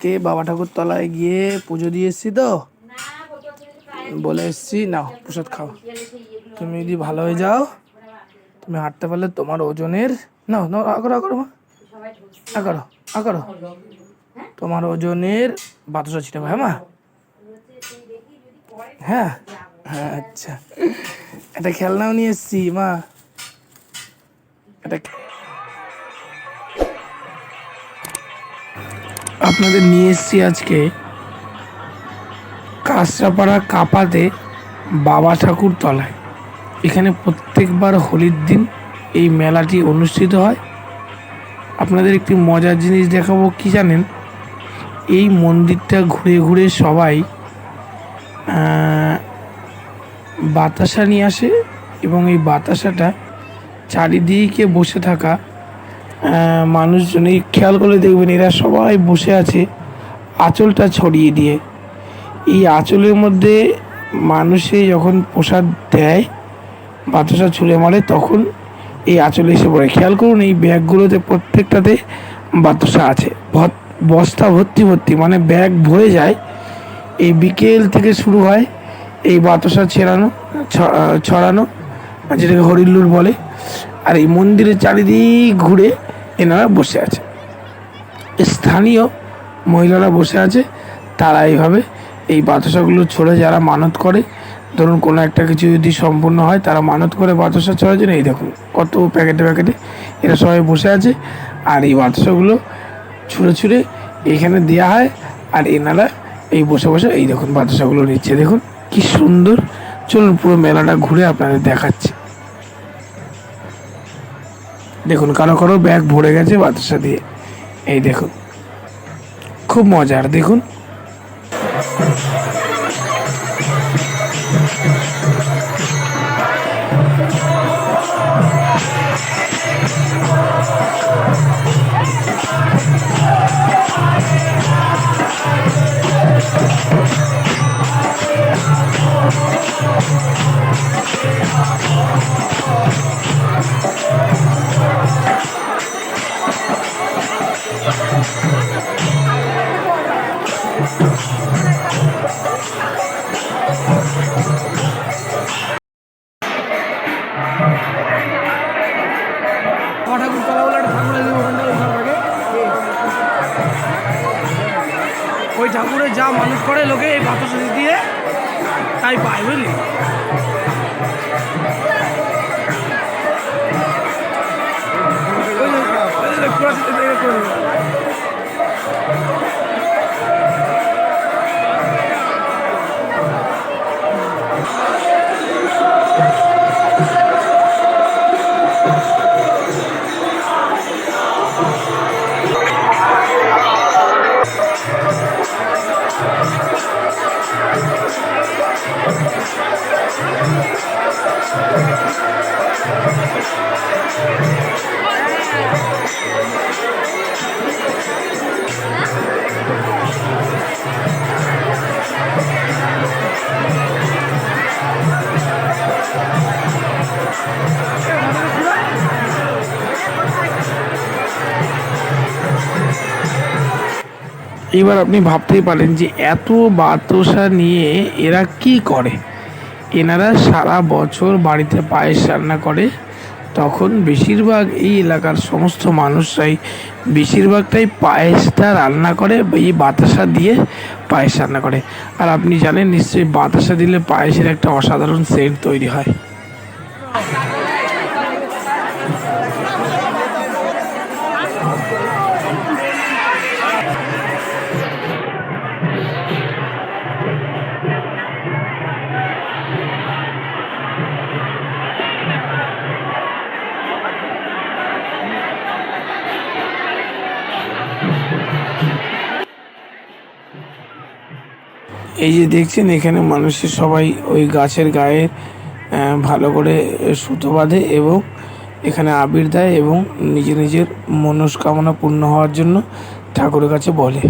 কালকে বাবা ঠাকুর তলায় গিয়ে পুজো দিয়ে এসছি তো? বলে এসছি, নাও, প্রসাদ খাও। তুমি যদি ভালো হয়ে যাও, তুমি হাঁটতে পারলে তোমার ওজনের নাও নাও, আ করো, আ মা। আ করো তোমার ওজনের বাতাসা ছিটাবো হ্যাঁ মা। হ্যাঁ হ্যাঁ আচ্ছা। একটা খেলনাও নিয়ে এসছি, মা। এটা আপনাদের নিয়ে এসছি আজকে কাঁচরাপাড়া কাপাতে বাবা ঠাকুর তলায়। এখানে প্রত্যেকবার হোলির দিন এই মেলাটি অনুষ্ঠিত হয়। আপনাদের একটি মজার জিনিস দেখাবো, কি জানেন? এই মন্দিরটা ঘুরে ঘুরে সবাই বাতাসা নিয়ে আসে এবং এই বাতাসাটা চারিদিকে বসে থাকা মানুষজন এই খেয়াল করলে দেখবেন এরা সবাই বসে আছে আঁচলটা ছড়িয়ে দিয়ে। এই আঁচলের মধ্যে মানুষে যখন প্রসাদ দেয়, বাতাসা ছুঁড়ে মারে, তখন এই আঁচলে এসে পড়ে। খেয়াল করুন, এই ব্যাগগুলোতে প্রত্যেকটাতে বাতাসা আছে। বস্তা ভর্তি ভর্তি মানে ব্যাগ ভরে যায়। এই বিকেল থেকে শুরু হয় এই বাতাসা ছেড়ানো ছড়ানো, যেটাকে হরিল্লুর বলে। আর এই মন্দিরের চারিদিক ঘুরে এনারা বসে আছে। স্থানীয় মহিলারা বসে আছে, তারা এইভাবে এই বাতাসাগুলো ছড়ে যারা মানত করে, ধরুন কোনো একটা কিছু যদি সম্পূর্ণ হয়, তারা মানত করে বাতাসা ছড়ার জন্য, এই দেখুন কত প্যাকেটে প্যাকেটে এরা সবাই বসে আছে, আর এই বাতাসাগুলো ছুঁড়ে ছুঁড়ে এখানে দেওয়া হয়, আর এনারা এই বসে বসে, এই দেখুন বাতাসাগুলো নিচ্ছে। দেখুন কি সুন্দর। চলুন পুরো মেলাটা ঘুরে আপনাদের দেখাচ্ছি। দেখুন কারও কারও ব্যাগ ভরে গেছে বাতাসা দিয়ে। এই দেখুন খুব মজার দেখুন। ঠাকুরের যা মানুষ করে লোকে এই বাতাস দিয়ে তাই পায় বুঝলি পুরা এবার আপনি ভাবতেই পারেন যে এত বাতাসা নিয়ে এরা কি করে? এনারা সারা বছর বাড়িতে পায়েস রান্না করে, তখন বেশিরভাগ এই এলাকার সমস্ত মানুষরাই বেশিরভাগটাই পায়েসটা রান্না করে এই বাতাসা দিয়ে পায়েস রান্না করে। আর আপনি জানেন নিশ্চয়ই বাতাসা দিলে পায়েসের একটা অসাধারণ সেন্ট তৈরি হয়। এই যে দেখছেন, এখানে মানুষের সবাই ওই গাছের গায়ে ভালো করে সুতো বাঁধে এবং এখানে আবির দেয় এবং নিজের নিজের মনস্কামনা পূর্ণ হওয়ার জন্য ঠাকুরের কাছে বলে।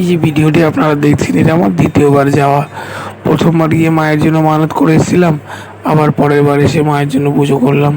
এই যে ভিডিওটি আপনারা দেখছেন, এটা আমার দ্বিতীয়বার যাওয়া। প্রথমবার গিয়ে মায়ের জন্য মানত করে এসেছিলাম, আবার পরের বার এসে মায়ের জন্য পুজো করলাম।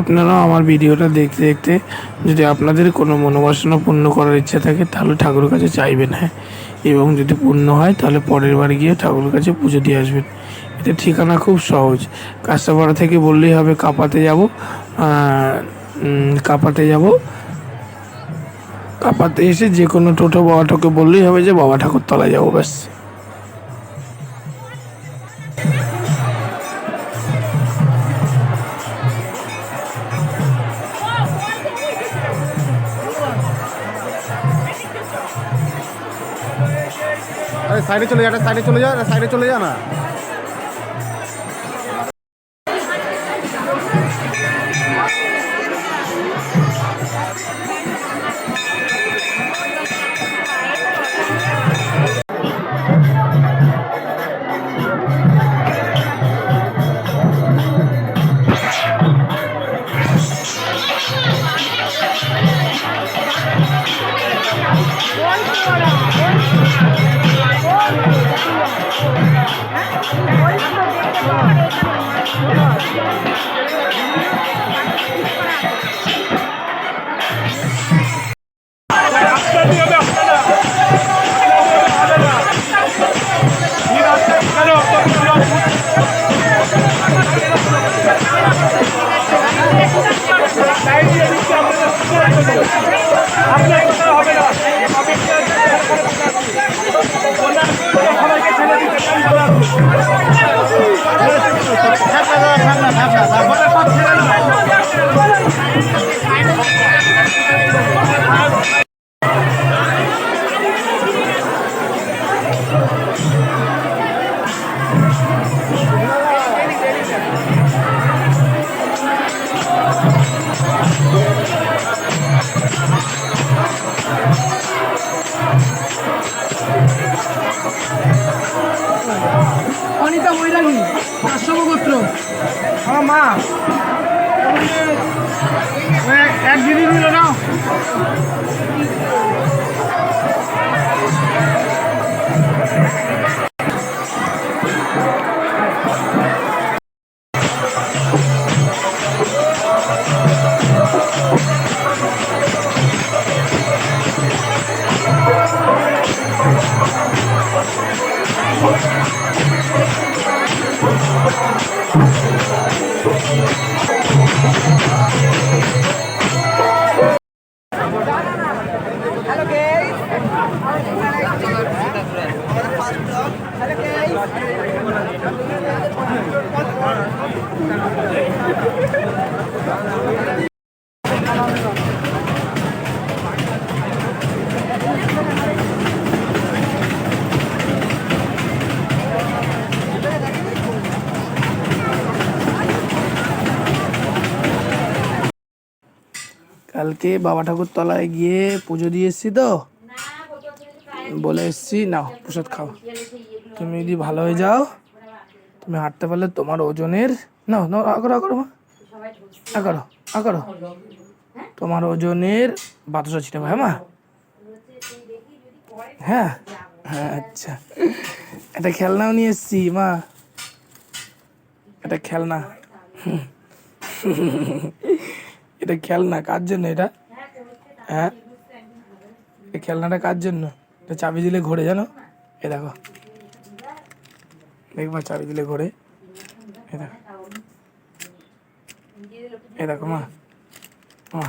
আপনারাও আমার ভিডিওটা দেখতে দেখতে যদি আপনাদের কোনো মনোবাসনা পূর্ণ করার ইচ্ছা থাকে, তাহলে ঠাকুরের কাছে চাইবেন হ্যাঁ। এবং যদি পূর্ণ হয়, তাহলে পরের বার গিয়ে ঠাকুরের কাছে পুজো দিয়ে আসবেন। এটা ঠিকানা খুব সহজ। কাস্তাপাড়া থেকে বললেই হবে, কাপাতে যাব কাপাতে যাব। কাপাতে এসে যে কোনো টোটো বাবা টোকে বললেই হবে যে, বাবা ঠাকুর তলায় যাব, ব্যাস। সাইডে চলে যা সাইডে চলে যা সাইডে চলে যা না। Yeah. আমার মা এক দিদি দিল না। কালকে বাবা ঠাকুর তলায় গিয়ে পুজো দিয়ে এসছি তো? বলে এসছি, নাও, প্রসাদ খাও। তুমি যদি ভালো হয়ে যাও, তুমি হাঁটতে পারলে তোমার ওজনের নাও নাও, আ করো মা। আ করো আ করো। তোমার ওজনের বাতাসা ছিটাবো হ্যাঁ মা? হ্যাঁ হ্যাঁ? আচ্ছা। একটা খেলনাও নিয়ে এসছি, মা। একটা খেলনা। এটা খেলনা, কার জন্য এটা? হ্যাঁ? এই খেলনাটা কার জন্য? এটা চাবি দিলে ঘোরে, জানো? এ দেখো। দেখবা চাবি দিলে ঘোরে। এ দেখো। এ দেখো, মা। মা।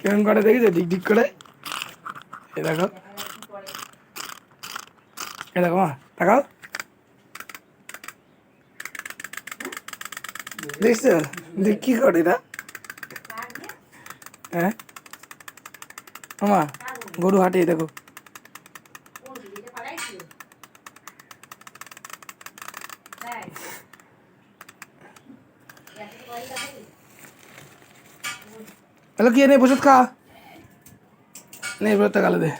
কেমন করে দেখেছ? ঠিক ঠিক করে? এ দেখো। এ দেখো, মা। দেখাও। দেখছ? দেখ, কি করে না হ্যাঁ? মামা গরু হাটে দেখো। হ্যালো কি নেই বসত খা? নেই বসত গালে দে।